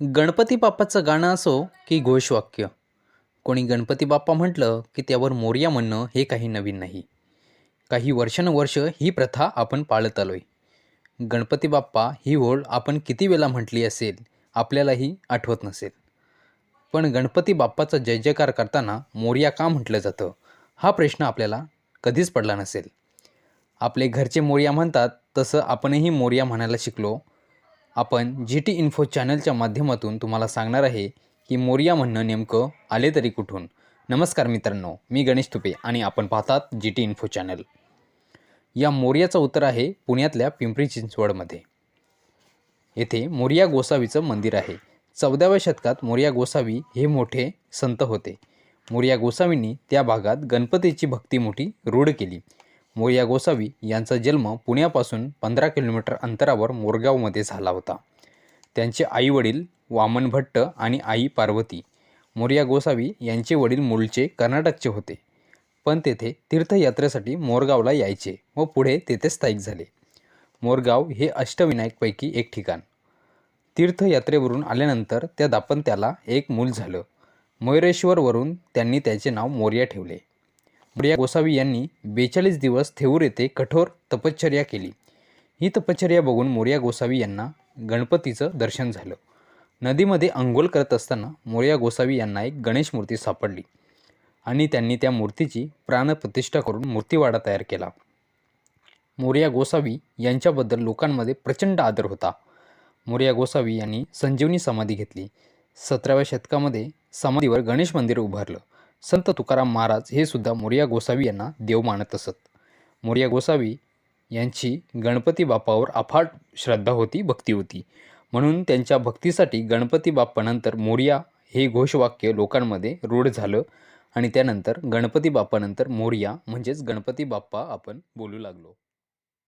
गणपती बाप्पाचं गाणं असो की घोषवाक्य. कोणी गणपती बाप्पा म्हटलं की त्यावर मोर्या म्हणणं हे काही नवीन नाही. काही वर्षानुवर्ष ही प्रथा आपण पाळत आलो आहे गणपती बाप्पा ही ओळ आपण किती वेळा म्हटली असेल आपल्यालाही आठवत नसेल. पण गणपती बाप्पाचा जय जयकार करताना मोरया का म्हटलं जातं हा प्रश्न आपल्याला कधीच पडला नसेल. आपले घरचे मोर्या म्हणतात तसं आपणही मोर्या म्हणायला शिकलो आपण जी टी इन्फो चॅनलच्या माध्यमातून तुम्हाला सांगणार आहे की मोरिया म्हणणं नेमकं आले तरी कुठून. नमस्कार मित्रांनो मी गणेश तुपे आणि आपण पाहतात जी टी इन्फो चॅनल या मोर्याचं उत्तर आहे पुण्यातल्या पिंपरी चिंचवडमध्ये. येथे मोर्या गोसावीचं मंदिर आहे. चौदाव्या शतकात मोर्या गोसावी हे मोठे संत होते. मोर्या गोसावींनी त्या भागात गणपतीची भक्ती मोठी रूढ केली. मोर्या गोसावी यांचा जन्म पुण्यापासून पंधरा किलोमीटर अंतरावर मोरगावमध्ये झाला होता. त्यांचे आईवडील वामन भट्ट आणि आई पार्वती. मोर्या गोसावी यांचे वडील मूळचे कर्नाटकचे होते. पण तेथे तीर्थयात्रेसाठी मोरगावला यायचे व पुढे तेथे स्थायिक झाले. मोरगाव हे अष्टविनायकपैकी एक ठिकाण. तीर्थयात्रेवरून आल्यानंतर त्या दाम्पत्याला एक मूल झालं. मयुरेश्वरवरून त्यांनी त्याचे नाव मोर्या ठेवले. प्रिया गोसावी यांनी बेचाळीस दिवस थेऊर येथे कठोर तपश्चर्या केली. ही तपश्चर्या बघून मोर्या गोसावी यांना गणपतीचं दर्शन झालं. नदीमध्ये अंघोळ करत असताना मोर्या गोसावी यांना एक गणेश मूर्ती सापडली आणि त्यांनी त्या मूर्तीची प्राणप्रतिष्ठा करून मूर्तीवाडा तयार केला. मोर्या गोसावी यांच्याबद्दल लोकांमध्ये प्रचंड आदर होता. मोर्या गोसावी यांनी संजीवनी समाधी घेतली. सतराव्या शतकामध्ये समाधीवर गणेश मंदिर उभारलं. संत तुकाराम महाराज हे सुद्धा मोर्या गोसावी यांना देव मानत असत. मोर्या गोसावी यांची गणपती बाप्पावर अफाट श्रद्धा होती भक्ती होती. म्हणून त्यांच्या भक्तीसाठी गणपती बाप्पानंतर मोर्या हे घोषवाक्य लोकांमध्ये रूढ झालं आणि त्यानंतर गणपती बाप्पानंतर मोर्या म्हणजेच गणपती बाप्पा आपण बोलू लागलो.